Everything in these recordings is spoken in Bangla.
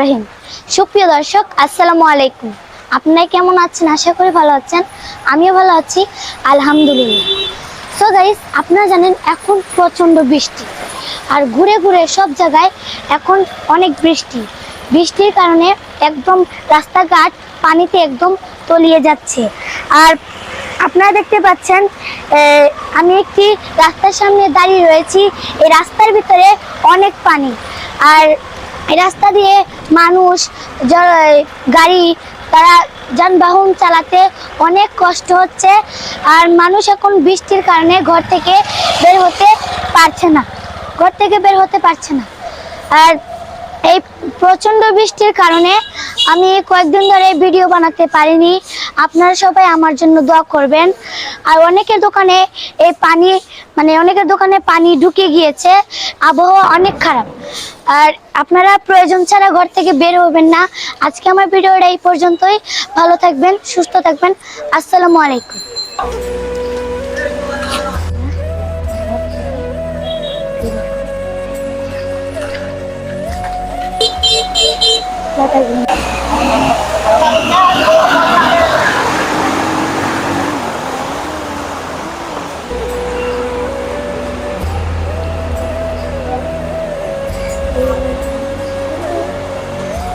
রহিম। সুপ্রিয় দর্শক, আসসালামু আলাইকুম। আপনারা কেমন আছেন? আশা করি ভালো আছেন। আমিও ভালো আছি। আলহামদুলিল্লাহ। সো গাইস আপনারা জানেন এখন প্রচণ্ড বৃষ্টি। আর ঘুরে ঘুরে সব জায়গায় এখন অনেক বৃষ্টি। বৃষ্টির কারণে একদম রাস্তাঘাট পানিতে একদম তলিয়ে যাচ্ছে। আর আপনারা দেখতে পাচ্ছেন আমি একটি রাস্তার সামনে দাঁড়িয়ে রয়েছি। এই রাস্তার ভিতরে অনেক পানি। আর এই রাস্তা দিয়ে মানুষ গাড়ি, তারা যানবাহন চালাতে অনেক কষ্ট হচ্ছে আর মানুষ এখন বৃষ্টির কারণে ঘর থেকে বের হতে পারছে না। ঘর থেকে বের হতে পারছে না। আর এই প্রচণ্ড বৃষ্টির কারণে আমি কয়েকদিন ধরে ভিডিও বানাতে পারিনি। আপনারা সবাই আমার জন্য দোয়া করবেন। আর অনেকের দোকানে এই পানি মানে অনেকের দোকানে পানি ঢুকে গিয়েছে। আবহাওয়া অনেক খারাপ। আর আপনারা প্রয়োজন ছাড়া ঘর থেকে বের হবেন না। আজকে আমার ভিডিওটা এই পর্যন্তই। ভালো থাকবেন, সুস্থ থাকবেন। আসসালামু আলাইকুম। আসসালামু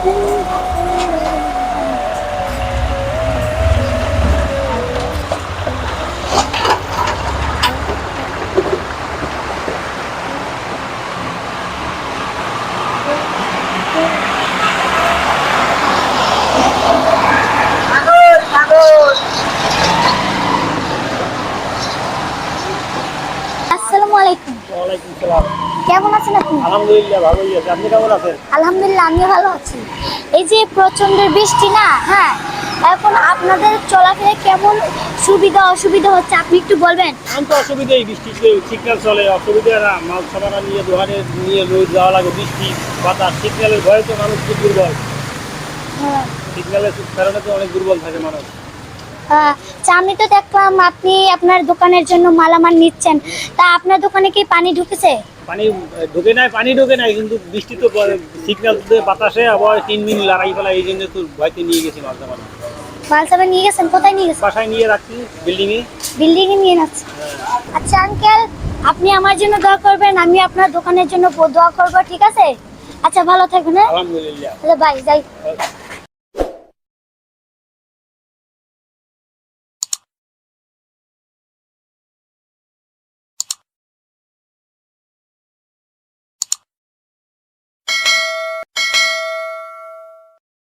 Woo! আলাইকুম। ওয়ালাইকুম সালাম। কেমন আছেন আপনি? আলহামদুলিল্লাহ ভালোই আছে। আপনি কেমন আছেন? আলহামদুলিল্লাহ আমিও ভালো আছি। এই যে প্রচণ্ড বৃষ্টি না? হ্যাঁ এখন আপনাদের চলাফেরা কেমন? সুবিধা অসুবিধা হচ্ছে আপনি একটু বলবেন। আমি তো অসুবিধাই বৃষ্টিতে সিগন্যাল চলে অসুবিধা না। মাল সামানা নিয়ে দোকানে নিয়ে রোদ যাওয়া লাগে বৃষ্টি বাতাস সিগন্যালের ভয়ে তো মানুষ খুব দুর্বল। হ্যাঁ। সিগন্যালের কারণে তো অনেক দুর্বল থাকে মানুষ। আহ, আমি তো দেখলাম আপনি আপনার দোকানের জন্য মালামাল নিচ্ছেন। তা আপনার দোকানে কি পানি ঢুকেছে? পানি ঢোকে নাই পানি ঢোকে নাই কিন্তু বৃষ্টি তো সিগন্যাল বাতাসে আবার তিন মিনিট লাগাই ফেলা এই জন্য তো ভয়তে নিয়ে গেছি মাল সামানা মাল সাহেব নিয়ে গেছেন? কোথায় নিয়ে গেছেন? বাসায় নিয়ে রাখছি বিল্ডিংয়ে বিল্ডিং এ নিয়ে যাচ্ছে আচ্ছা আঙ্কেল আপনি আমার জন্য দোয়া করবেন আমি আপনার দোকানের জন্য দোয়া করব ঠিক আছে? আচ্ছা ভালো থাকবেন হ্যাঁ? আলহামদুলিল্লাহ। তাহলে বাই যাই। Okay.